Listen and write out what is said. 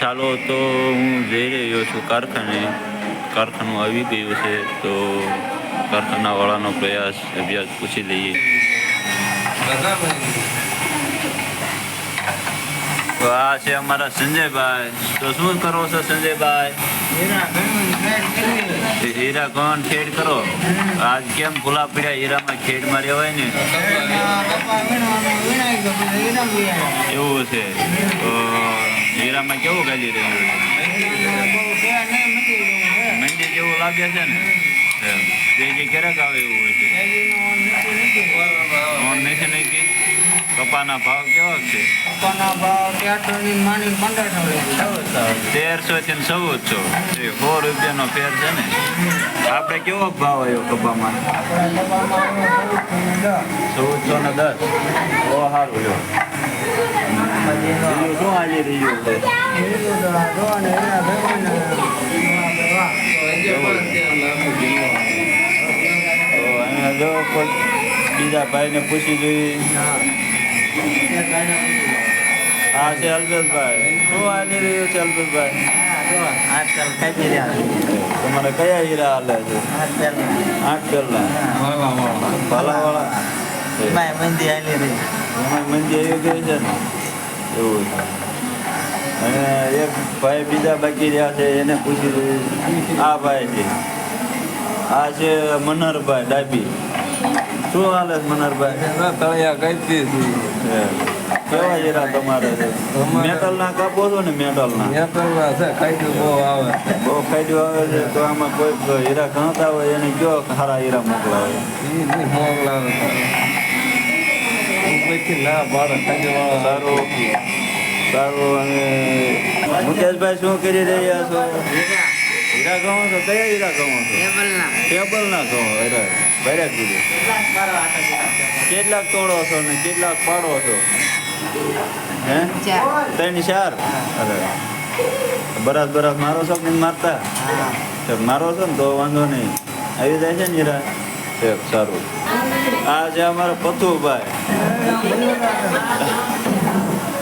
ચાલો તો હું જઈ રહ્યો છું. કારખાને કારખાનું આવી ગયું છે, તો કારખાનાવાળાનો પ્રયાસ અભ્યાસ પૂછી લઈએ. તો આ છે અમારા સંજયભાઈ. તો શું કરો છો સંજયભાઈ? હીરા કોણ? ખેડ કરો. આજ કેમ ખુલ્લા પડ્યા હીરામાં ખેડ માર્યા હોય ને? એવું છે. તો હીરામાં કેવું ગાલી રહ્યું છે મંદી જેવું લાગે છે ને. ક્યારેક આવે એવું હોય છે. ઓન નથી નહીં કપાના ભાવ કેવા છે? તેરસો થી ચૌદસો. સો રૂપિયાનો ફેર છે ને? આપણે કેવો ભાવ આવ્યો કપામાં? ચૌદસો ને દસ. બહુ સારું બીજું શું હાલી રહ્યું જો બીજા ભાઈને પૂછી જોઈએ હા. છે અલ્પેશભાઈ શું હાલી રહ્યું છે અલ્પેશભાઈ તમારે કયા હીરા હાલે છે આઠ પેલા પાલાવાળા એમાં મંદી આવી ગઈ છે ને. એવું છે. અને એક ભાઈ બીજા બાકી રહ્યા છે એને પૂછી દીધું આ ભાઈ છે. આ છે મનહરભાઈ ડાબી. શું હાલે છે મનહરભાઈ તળિયા કઈ. કેવા હીરા તમારે મેટલ ના કાપો છો ને મેટલ ના નેતરવા છે કાંઈ બહુ આવે. બહુ ફાયદો આવે છે તો આમાં કોઈ હીરા ઘણતા હોય એને કયો સારા હીરા મોકલાવે? મોકલાવે. ઉપરથી ના પાડે કાંઈ સારું સારું અને મુકેશભાઈ શું કરી રહ્યા છો? હીરા. ગણો છો? કયા હીરા કહો છો? ટેબલ ના. કહો હીરા. ભર્યા કીધું કેટલાક તોડો છો ને કેટલાક પાડો છો? હે? ત્રણ ચાર? અરે બરાસ બરાસ મારો છો કે મારતા? મારો છો ને તો વાંધો નહીં. આવી જાય છે ને હીરા? સારું. આ છે અમારો પથુભાઈ. Yeah, yeah, yeah.